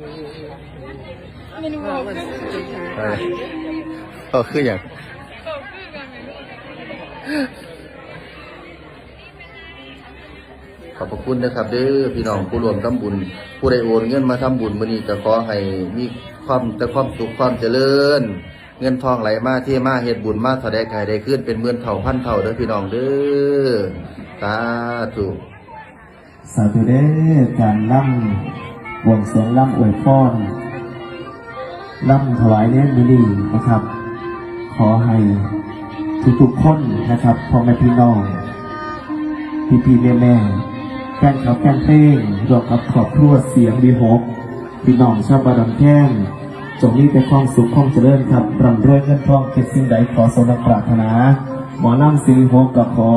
เมนูบอกคือเออก็คืออย่างบอกคือกันไหมลูกขอบพระคุณนะครับเด้อพี่น้องผู้รวมทำบุญ ผู้ใดโอนเงินมาทำบุญมื้อนี้ก็ขอให้มีความแต่ความสุขความเจริญ เงินทองไหลมาเที่มาเฮ็ดบุญมาเท่าใดใครได้ขึ้นเป็นหมื่นเท่าพันเท่าเด้อพี่น้องเด้อสาธุสาธุเด้อการล่ำบ วงสวงล่ำอวยพรล่ำถวายเลี้ยงมิลีนะครับ ขอให้ทุกๆคนนะครับพ่อแม่พี่น้องพี่พี่แม่แม่แฟนขับแฟนเพลงรวมกับครอบครัวเสียงดีหกพี่น้องชาวบาดอนแท่งจงมีแต่ความสุขความเจริญครับร่ำรวยเงินทองเก็บสิ่งใดขอสมดังปรารถนา หมอน้ำสีหกกับขอ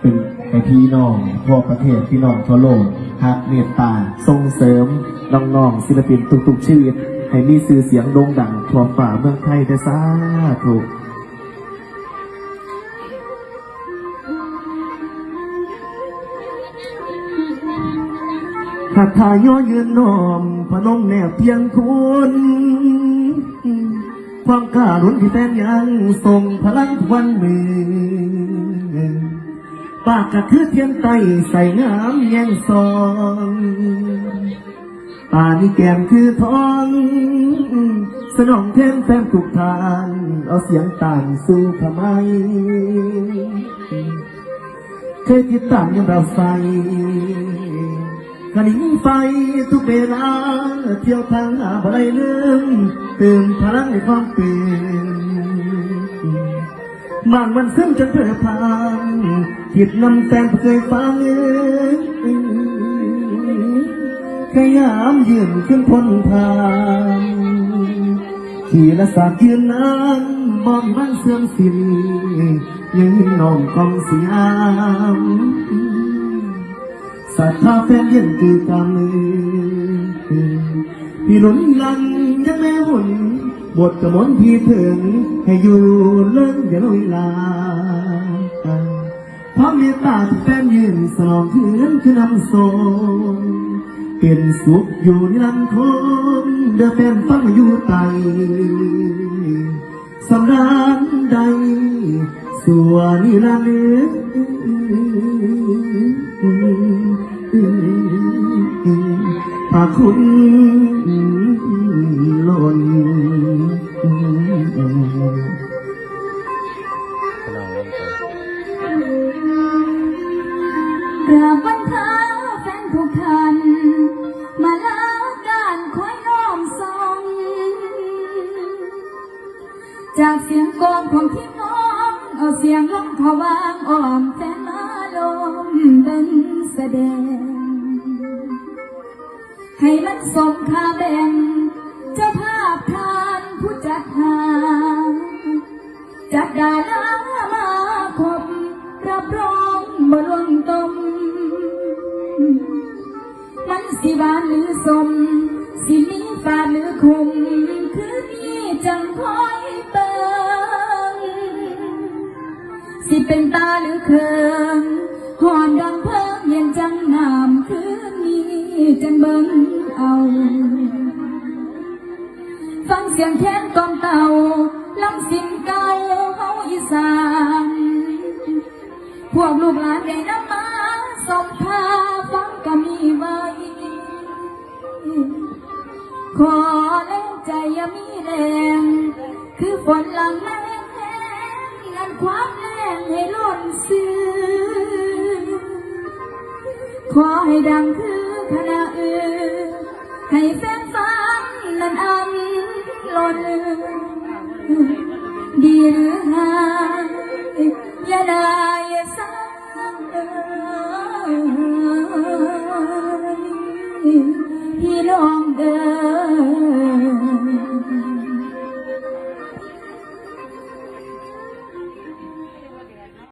เป็นให้พี่น้องทั่วประเทศพี่น้องทั่วโลก หักเมตตาส่งเสริมน้องๆศิลปินทุกๆชีวิตให้มีชื่อเสียงโด่งดังทั่วฝ่าเมืองไทยได้สาธุหัตถาโยยืนน้อมพนมแนบเพียงคุณความกล้ารุณที่แต้มยังส่งพลังทวันมือ ปากกะคือเทียนไตใส่งามแยงซองป่านี่แก้มคือทอง สนองเทนแฟนทุกทาง เอาเสียงต่างสู่ทำไม เคยติดตามยังเราใส่กระดิ่งไฟทุกเวลา เที่ยวทางหาบ่ได้ลืมเติมพลังในความตื่น บางวันซึ้งจนเพื่อพานจิตนำแฟนเคยฟังขยามยืนขึ้นพ้นทางขี่ละสาดยืนนั้นบอมบ้านเสื่อมสิ้นยังยิ้มนอมกองเสียมสัทธาแฟนเย็นตือกันพี่หนุนลังยังแม่หุ่น บทกระมนพี่ถึงให้อยู่เลิ่งอย่าลอยลาพร้อมเมตตาที่แฟนยืนสลองเถือนคือนำส่งเป็นสุขอยู่นิรันดร์คงเดือแฟนฟังอยู่ไตสำราญใดส่วนนิรันดร์พระคุณล้น จากเสียงกลองของที่น้องเอาเสียงลงเขาวางอ้อมแฟนมาลมเป็นแสดง ให้มันสมค่าแบ่งเจ้าภาพทานผู้จัดหา จัดดารามาคบรับรองบ่ลวงตมมันสิหวานหรือสม สิมีฝาหรือคมคือมีจังคอยเบิ สิเป็นตาหรือเคืองหอนดังเพิ่งเย็นจังน้ำคือมีจังเบิงเอา ฟังเสียงแค้นกองเต่าลำสินเก่าเฮาอีสาน พวกลูกหลานได้นำมาสมพาฟังก็มีไว้ขอแรงใจอย่ามีแรง คือฝนหลังแม่ ความแรงให้ล้นซื้อ ขอให้ดังคือคณะอื่นให้แฟนฟังนั้นอันล้นดีหรือหายอย่าได้สังเอ่ยพี่น้องเอ๋